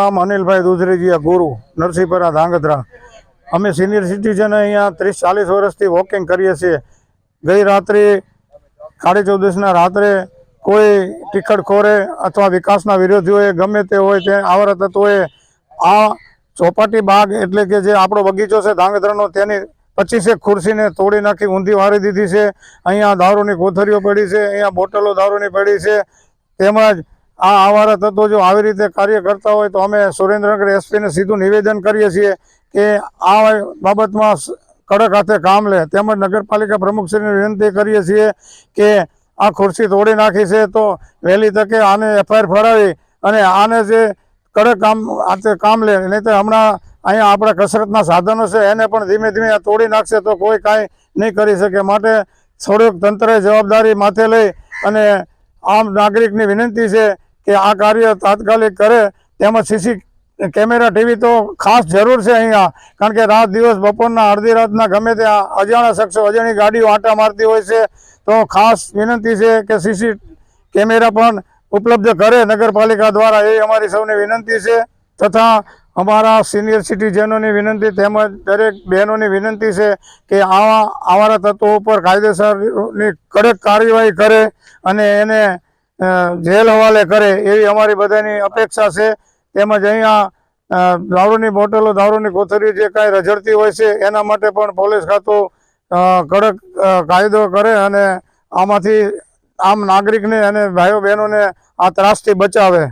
નામ અનિલભાઈ દુધરેજીયા ગુરુ નરસિંહપરા ધાંગધ્રા. અમે સિનિયર સિટીઝન અહીંયા ત્રીસ ચાલીસ વર્ષથી વોકિંગ કરીએ છીએ. ગઈ રાત્રે સાડી ચૌદસના રાત્રે કોઈ ટિકટખોરે અથવા વિકાસના વિરોધીઓએ ગમે તે હોય તે આવર તત્વોએ આ ચોપાટી બાગ એટલે કે જે આપણો બગીચો છે ધાંગધ્રાનો તેની પચીસેક ખુરશીને તોડી નાખી, ઊંધી વારી દીધી છે. અહીંયા દારૂની કોથરીઓ પડી છે, અહીંયા બોટલો દારૂની પડી છે. તેમજ આ આવારા તત્વો જો આવી રીતે કાર્ય કરતા હોય તો અમે સુરેન્દ્રનગર એસપીને સીધું નિવેદન કરીએ છીએ કે આ બાબતમાં કડક હાથે કામ લે. તેમજ નગરપાલિકા પ્રમુખશ્રીને વિનંતી કરીએ છીએ કે આ ખુરશી તોડી નાખી છે તો વહેલી તકે આને એફઆઈઆર ફરાવી અને આને જે કડક કામ હાથે કામ લે. નહીં તો હમણાં અહીંયા આપણા કસરતના સાધનો છે, એને પણ ધીમે ધીમે આ તોડી નાખશે તો કોઈ કાંઈ નહીં કરી શકે. માટે થોડુંક તંત્રએ જવાબદારી માથે લઈ અને આમ નાગરિકની વિનંતી છે કે આ કાર્ય તાત્કાલિક કરે તેમજ સીસી કેમેરા, ટીવી તો ખાસ જરૂર છે અહીંયા. કારણ કે રાત દિવસ બપોરના અડધી રાતના ગમે ત્યાં અજાણા શખ્સો અજાણી ગાડીઓ આંટા મારતી હોય છે, તો ખાસ વિનંતી છે કે સીસી કેમેરા પણ ઉપલબ્ધ કરે. નગરપાલિકા દ્વારા એ અમારી સૌની વિનંતી છે તથા અમારા સિનિયર સિટીઝનોની વિનંતી તેમજ દરેક બહેનોની વિનંતી છે કે આવા, આવારા તત્વો ઉપર કાયદેસરની કડક કાર્યવાહી કરે અને એને જેલ હવાલે કરે એવી અમારી બધાની અપેક્ષા છે. તેમજ અહીંયા દારૂની બોટલો, દારૂની કોથળી જે કાંઈ રઝળતી હોય છે, એના માટે પણ પોલીસ ખાતું કડક કાયદો કરે અને આમાંથી આમ નાગરિકને અને ભાઈઓ બહેનોને આ ત્રાસથી બચાવે.